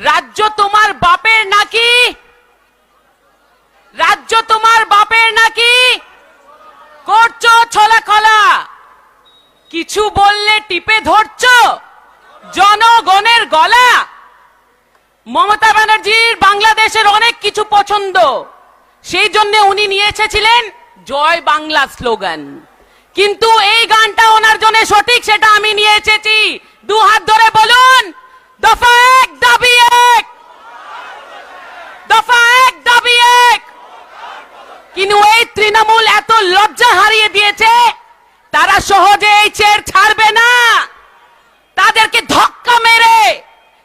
রাজ্য তোমার বাপের নাকি? রাজ্য তোমার বাপের নাকি? করছ ছলা খলা। কিছু বললে টিপে ধরছ? জনগণের গলা। মমতা ব্যানার্জির বাংলাদেশের অনেক কিছু পছন্দ। সেই জন্য উনি নিয়ে এসেছিলেন জয় বাংলা স্লোগান। কিন্তু এই গানটা ওনার জন্য সঠিক, সেটা আমি নিয়ে এসেছি। দু হাত ধরে বলুন। দফা এক দাবি এক দফা এক দাবি এক কিন্তু এই তৃণমূল এত লজ্জা হারিয়ে দিয়েছে তারা সহজে এই চেয়ার ছাড়বে না। তাদেরকে ধক্কা মেরে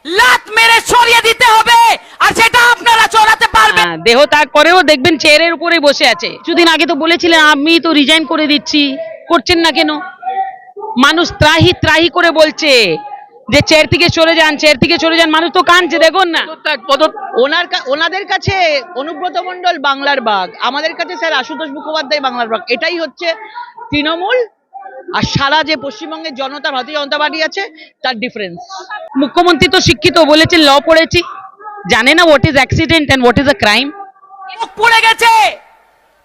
লাত মেরে সরিয়ে দিতে হবে আর সেটা আপনারা চলাতে পারবেন হ্যাঁ, দেহ ত্যাগ করেও দেখবেন চেয়ারের উপরে বসে আছে। কিছুদিন আগে তো বলেছিলেন আমি তো রিজাইন করে দিচ্ছি। করছেন না কেন? মানুষ ত্রাহি ত্রাহি করে বলছে যে চেয়ার থেকে চলে যান চেয়ার থেকে চলে যান মানুষ তো কানছে দেখুন না। ওনার ওনাদের কাছে অনুব্রত মণ্ডল বাংলার বাঘ। আমাদের কাছে স্যার আশুতোষ মুখোপাধ্যায় বাংলার বাঘ। এটাই হচ্ছে তৃণমূল আর সারা যে পশ্চিমবঙ্গের জনতা ভারতীয় জনতা পার্টি আছে তার ডিফারেন্স মুখ্যমন্ত্রী তো শিক্ষিত বলেছে ল পড়েছি। জানে না what is accident and what is a crime পড়ে গেছে।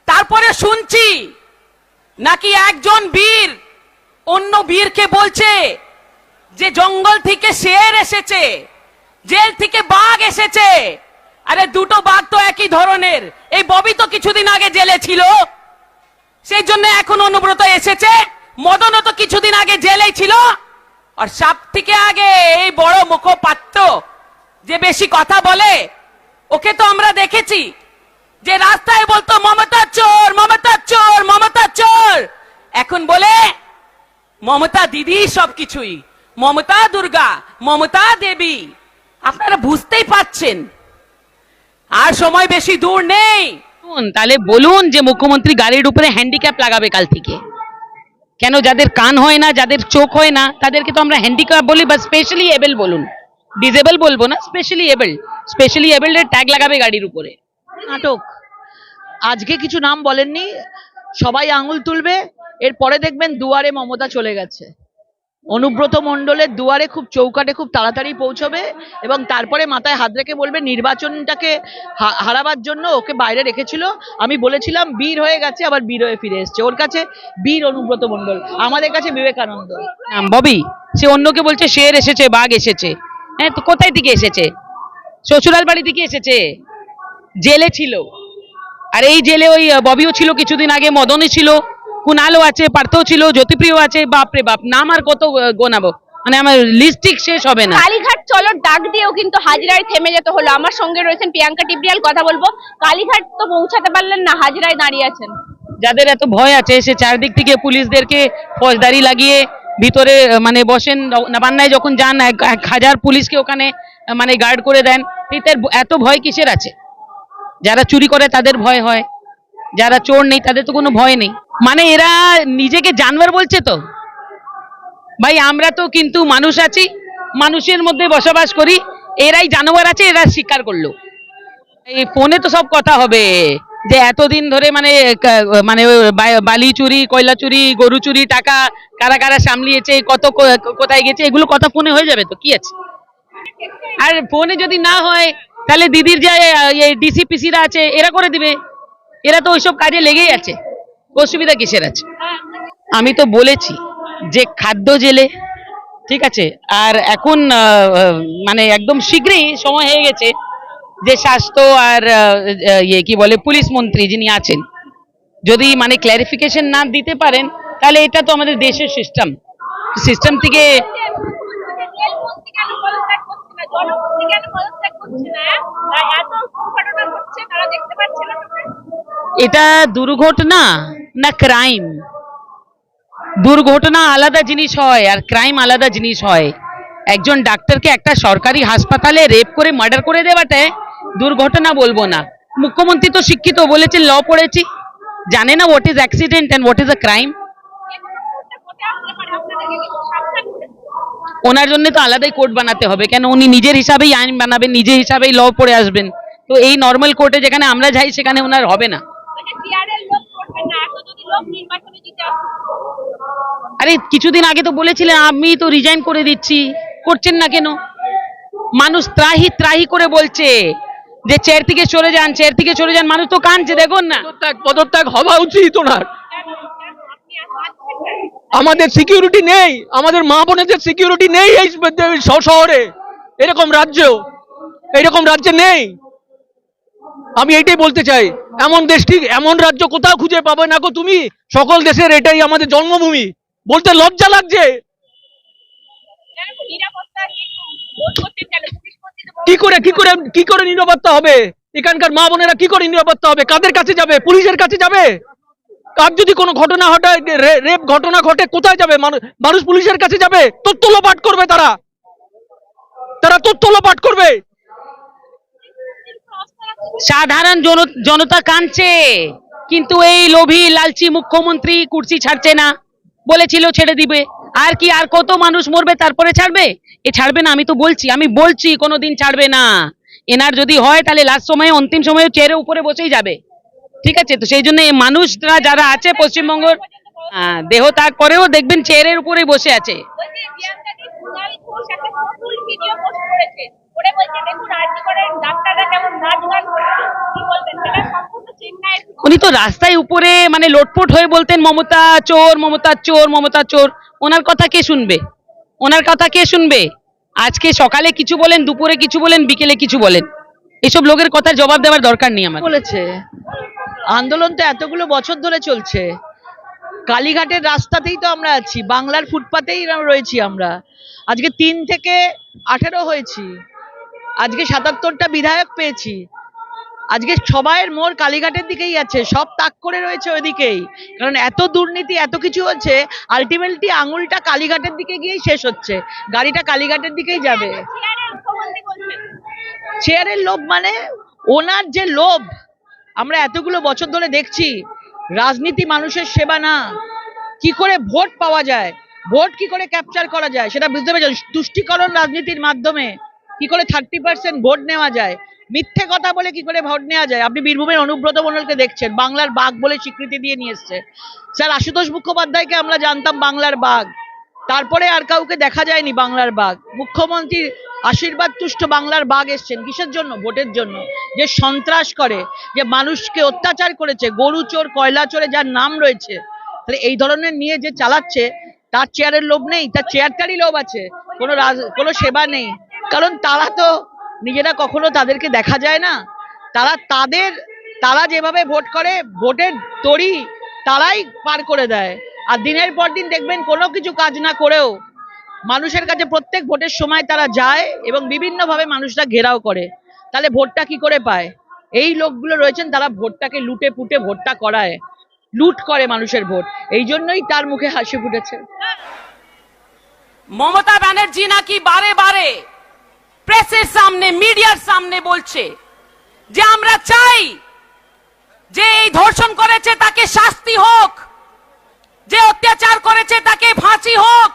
তারপরে শুনছি নাকি একজন বীর অন্য বীরকে বলছে যে জঙ্গল থেকে শের এসেছে, জেল থেকে বাঘ এসেছে। আরে দুটো বাঘ তো একই ধরনের। এই ববি তো কিছুদিন আগে জেলে ছিল, সেই জন্য এখন অনুব্রত এসেছে। মদনও তো কিছুদিন আগে জেলেই ছিল। আর সব থেকে আগে এই বড় মুখপাত্র যে বেশি কথা বলে, ওকে তো আমরা দেখেছি। যে রাস্তায় বলতো, মমতা চোর মমতা চোর মমতা চোর। এখন বলে, মমতা দিদি সবকিছুই। মমতা দুর্গা মমতা দেবী আপনারা বুঝতেই পাচ্ছেন। আর সময় বেশি দূর নেই। তাহলে বলুন যে মুখ্যমন্ত্রী গাড়ির উপরে হ্যান্ডিক্যাপ লাগাবে কাল থেকে। কেন যাদের কান হয় না যাদের চোখ হয় না তাদেরকে তো আমরা হ্যান্ডিক্যাপ বলি বা স্পেশালি এবেল বলুন। ডিজেবল বলব না স্পেশালি এবেল স্পেশালি এবেল এর ট্যাগ লাগাবে গাড়ির উপরে। নাটক। আজকে কিছু নাম বলেননি সবাই আঙুল তুলবে এরপরে দেখবেন দুয়ারে মমতা চলে গেছে। অনুব্রত মণ্ডলের দুয়ারে খুব চৌকাটে খুব তাড়াতাড়ি পৌঁছবে এবং তারপরে মাথায় হাত রেখে বলবে, নির্বাচনটাকে হারাবার জন্য ওকে বাইরে রেখেছিল। আমি বলেছিলাম, বীর হয়ে গেছে, আবার বীর হয়ে ফিরে এসছে। ওর কাছে বীর অনুব্রত মণ্ডল, আমাদের কাছে বিবেকানন্দ। ববি, সে অন্যকে বলছে, শের এসেছে, বাঘ এসেছে। হ্যাঁ তো কোথায় থেকে এসেছে? শ্বশুরাল বাড়ি থেকে এসেছে। জেলে ছিল। আর এই জেলে ওই ববিও ছিল কিছুদিন আগে, মদনই ছিল। কুনালও আছে পার্থও ছিল জ্যোতিপ্রিয় আছে বাপরে বাপ নাম আর কত গোনাবো। মানে আমার লিস্টিক শেষ হবে না। কালীঘাট চলো ডাক দিয়েও কিন্তু হাজিরায় থেমে যেতে হলো। আমার সঙ্গে রয়েছেন প্রিয়াঙ্কা টিবরিয়াল কথা বলব। কালীঘাট তো পৌঁছাতে পারলেন না হাজিরায় দাঁড়িয়ে আছেন। যাদের এত ভয় আছে সে চারদিক থেকে পুলিশদেরকে ফৌজদারি লাগিয়ে ভিতরে মানে বসেন। নবান্নায় যখন যান এক হাজার পুলিশকে ওখানে মানে গার্ড করে দেন। এদের এত ভয় কিসের আছে? যারা চুরি করে তাদের ভয় হয়। যারা চোর নেই তাদের তো কোনো ভয় নেই। মানে এরা নিজেকে জানোয়ার বলছে তো? ভাই, আমরা তো কিন্তু মানুষ আছি, মানুষের মধ্যে বসবাস করি, এরাই জানোয়ার আছে, এরা স্বীকার করল। এই ফোনে তো সব কথা হবে, যে এতদিন ধরে মানে মানে বালি চুরি, কয়লা চুরি, গরু চুরি, টাকা কারা কারা সামলিয়েছে, কত কোথায় গেছে, এগুলো কথা ফোনে হয়ে যাবে তো, কি আছে? আর ফোনে যদি না হয়, তাহলে দিদির যে ডিসি পিসিরা আছে, এরা করে দিবে। এরা তো ওইসব কাজে লেগেই আছে। অসুবিধা কিসের আছে? আমি তো বলেছি যে খাদ্য জেলে, ঠিক আছে? আর এখন মানে একদম শীঘ্রই সময় হয়ে গেছে যে স্বাস্থ্য আর ইয়ে কি বলে, পুলিশ মন্ত্রী যিনি আছেন, যদি মানে ক্ল্যারিফিকেশন না দিতে পারেন, তাহলে এটা তো আমাদের দেশের সিস্টেম সিস্টেম থেকে এটা দুর্ঘটনা না ক্রাইম দুর্ঘটনা আলাদা জিনিস হয় আর ক্রাইম আলাদা জিনিস হয়। একজন ডাক্তারকে একটা সরকারি হাসপাতালে রেপ করে মার্ডার করে দেওয়াটায় দুর্ঘটনা বলব না। মুখ্যমন্ত্রী তো শিক্ষিত বলেছেন ল পড়েছি। জানে না what is accident and what is a crime ওনার জন্য তো আলাদাই কোর্ট বানাতে হবে। কেন উনি নিজের হিসাবেই আইন বানাবেন নিজের হিসাবেই ল পড়ে আসবেন। তো এই নর্মাল কোর্টে যেখানে আমরা যাই সেখানে ওনার হবে না। আরে কিছুদিন আগে তো বলেছিলেন আমি তো রিজাইন করে দিচ্ছি। করছেন না কেন? মানুষ ত্রাহি ত্রাহি করে বলছে যে চেয়ার থেকে চলে যান চেয়ার থেকে চলে যান মানুষ তো কাঁদছে দেখুন না। পদত্যাগ হওয়া উচিত ওনার। আমাদের সিকিউরিটি নেই, আমাদের মা বোনেদের সিকিউরিটি নেই এই শহরে, এরকম রাজ্য এরকম রাজ্যে নেই। আমি এইটাই বলতে চাই, এমন দেশটি এমন রাজ্য কোথাও খুঁজে পাবে না গো তুমি? সকল দেশের এটাই আমাদের জন্মভূমি। বলতে লজ্জা লাগছে। কি করে কি করে কি করে নিরাপত্তা হবে? এখানকার মা বোনেরা কি করে নিরাপত্তা হবে? কাদের কাছে যাবে? পুলিশের কাছে যাবে? কার যদি কোনো ঘটনা ঘটায় রেপ ঘটনা ঘটে, কোথায় যাবে? মানুষ পুলিশের কাছে যাবে? তথ্য লোপাট করবে তারা। তারা তথ্য লোপাট করবে। সাধারণ জন- জনতা কাঁদছে, কিন্তু এই লোভী লালচি মুখ্যমন্ত্রী কুর্সি ছাড়ছে না, বলেছিল ছেড়ে দিবে। আর কি, আর কত মানুষ মরবে, তারপরে ছাড়বে? এ ছাড়বে না, আমি তো বলছি, আমি বলছি, কোনোদিন ছাড়বে না। এনার যদি হয়, তাহলে লাস্ট সময়ে, অন্তিম সময়ে চেয়ারের উপরে বসেই যাবে। ঠিক আছে? তো সেই জন্য এই মানুষরা যারা আছে পশ্চিমবঙ্গের দেহ ত্যাগ করেও দেখবেন চেয়ারের উপরে বসে আছে। উনি তো রাস্তায় উপরে মানে লোটপোট হয়ে বলতেন মমতা চোর মমতা চোর মমতা চোর। ওনার কথা কে শুনবে? ওনার কথা কে শুনবে? আজকে সকালে কিছু বলেন দুপুরে কিছু বলেন বিকেলে কিছু বলেন। এসব লোকের কথার জবাব দেওয়ার দরকার নেই আমার বলেছে। আন্দোলন তো এতগুলো বছর ধরে চলছে। কালীঘাটের রাস্তাতেই তো আমরা আছি বাংলার ফুটপাতেই রয়েছি আমরা। আজকে তিন থেকে আঠেরো হয়েছি। আজকে সাতাত্তরটা বিধায়ক পেয়েছি। আজকে সবাইয়ের মোড় কালীঘাটের দিকেই আছে সব তাক করে রয়েছে ওইদিকেই। কারণ এত দুর্নীতি এত কিছু হচ্ছে আলটিমেটলি আঙুলটা কালীঘাটের দিকে গিয়েই শেষ হচ্ছে। গাড়িটা কালীঘাটের দিকেই যাবে। চেয়ারের লোভ মানে ওনার যে লোভ আমরা এতগুলো বছর ধরে দেখছি, রাজনীতি মানুষের সেবা না। কি করে ভোট পাওয়া যায়? ভোট কি করে ক্যাপচার করা যায়? সেটা বুঝতে পেরেছেন তুষ্টিকরণ রাজনীতির মাধ্যমে কি করে থার্টি পার্সেন্ট ভোট নেওয়া যায়? মিথ্যে কথা বলে কি করে ভোট নেওয়া যায়? আপনি বীরভূমের অনুব্রত মণ্ডলকে দেখছেন, বাংলার বাঘ বলে স্বীকৃতি দিয়ে নিয়ে এসছে। স্যার, আশুতোষ মুখোপাধ্যায়কে আমরা জানতাম বাংলার বাঘ। তারপরে আর কাউকে দেখা যায়নি বাংলার বাঘ। মুখ্যমন্ত্রীর আশীর্বাদ তুষ্ট বাংলার বাঘ এসছেন। কিসের জন্য? ভোটের জন্য। যে সন্ত্রাস করে, যে মানুষকে অত্যাচার করেছে, গরু চোর, কয়লা চোরে যার নাম রয়েছে, তাহলে এই ধরনের নিয়ে যে চালাচ্ছে, তার চেয়ারের লোভ নেই, তার চেয়ারটারই লোভ আছে, কোনো রাজ, কোনো সেবা নেই। কারণ তারা তো নিজেরা কখনো তাদেরকে দেখা যায় না। তারা তাদের, তারা যেভাবে ভোট করে, ভোটের তরি তারাই পার করে দেয়। আর দিনের পর দিন দেখবেন কোনো কিছু কাজ না করেও মানুষের কাছে প্রত্যেক ভোটের সময় তারা যায় এবং বিভিন্নভাবে মানুষরা ঘেরাও করে। তাহলে ভোটটা কি করে পায়? এই লোকগুলো রয়েছেন, তারা ভোটটাকে লুটে পুটে ভোটটা করায়। লুট করে মানুষের ভোট। এই জন্যই তার মুখে হাসি ফুটেছে। মমতা ব্যানার্জি নাকি বারে বারে প্রেসের সামনে, মিডিয়ার সামনে বলছে যে আমরা চাই যে এই ধর্ষণ করেছে তাকে শাস্তি হোক, যে অত্যাচার করেছে তাকে ফাঁসি হোক।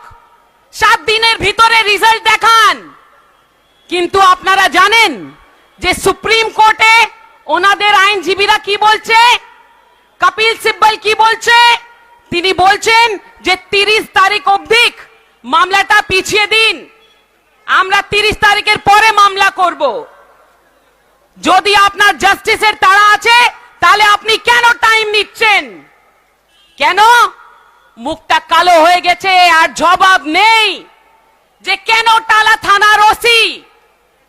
সাত দিনের ভিতরে রেজাল্ট দেখান। কিন্তু আপনারা জানেন যে সুপ্রিম কোর্টে ওনাদের আইনজীবীরা কি বলছে? কপিল সিব্বল কি বলছে? তিনি বলছেন যে তিরিশ তারিখ অবধি মামলাটা পিছিয়ে দিন। আমরা তিরিশ তারিখের পরে মামলা করব। যদি আপনার জাস্টিসের তাড়া আছে, তাহলে আপনি কেন টাইম নিচ্ছেন? কেন? মুখটা কালো হয়ে গেছে আর জবাব নেই। যে কেন টালা থানার ওসি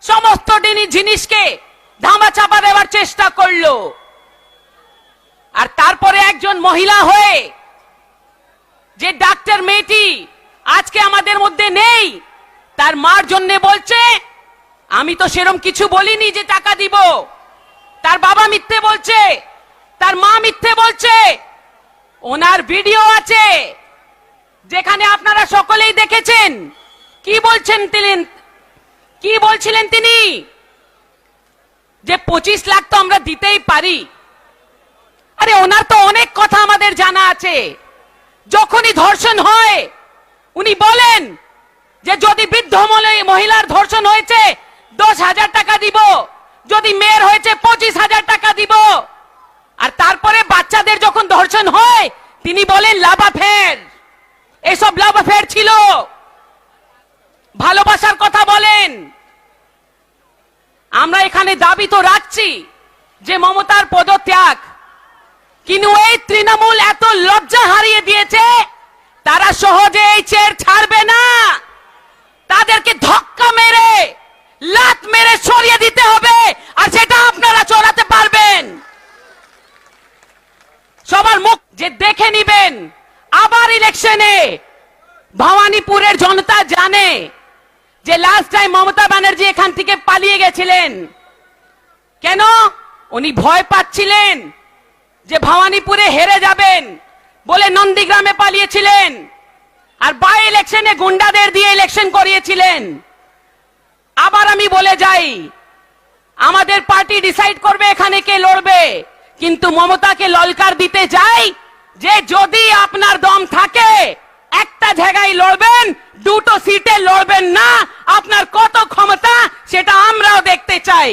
সমস্ত জিনিসকে ধামা চাপা দেওয়ার চেষ্টা করল? আর তারপরে একজন মহিলা হয়ে যে ডাক্তার মেয়েটি আজকে আমাদের মধ্যে নেই, তার মার জন্য বলছে, আমি তো সেরম কিছু বলিনি যে টাকা দিব। তার বাবা মিথ্যে বলছে, তার মা মিথ্যে বলছে ওনার ভিডিও আছে, যেখানে আপনারা সকলেই দেখেছেন। কি বলছেন তিনি? কি বলছিলেন তিনি? যে পঁচিশ লাখ তো আমরা দিতেই পারি। আরে, ওনার তো অনেক কথা আমাদের জানা আছে। যখনই ধর্ষণ হয়, উনি বলেন যে যদি বৃদ্ধ মহিলার ধর্ষণ হয়েছে, দশ হাজার টাকা দিব। যদি মেয়ের হয়েছে, পঁচিশ হাজার টাকা দিব। আর তারপরে বাচ্চাদের যখন ধর্ষণ হয়, তিনি বলেন লাভাফের এসব লাভাফের ছিল। ভালোবাসার কথা বলেন। আমরা এখানে দাবি তো রাখছি যে মমতার পদত্যাগ। কিন্তু এই তৃণমূল এত লজ্জা হারিয়ে দিয়েছে, তারা সহজে এই চেয়ার ছাড়বে না। তাদেরকে ধক্কা মেরে লাত মেরে সরিয়ে দিতে হবে, আর সেটা আপনারা চড়াতে পারবেন। সবার মুখ যে দেখে নিবেন। আবার ইলেকশনে ভবানীপুরের জনতা জানে যে লাস্ট টাইম মমতা ব্যানার্জি এখান থেকে পালিয়ে গেছিলেন। কেন? উনি ভয় পাচ্ছিলেন যে ভবানীপুরে হেরে যাবেন বলে নন্দীগ্রামে পালিয়েছিলেন আর বাই ইলেকশনে গুন্ডাদের দিয়ে ইলেকশন করিয়েছিলেন। আবার আমি বলে যাই, আমাদের পার্টি ডিসাইড করবে এখানে কে লড়বে? কিন্তু মমতাকে ললকার দিতে যাই, যে যদি আপনার দম থাকে, একটা জায়গায় লড়বেন, দুটো সিটে লড়বেন না, আপনার কত ক্ষমতা সেটা আমরাও দেখতে চাই।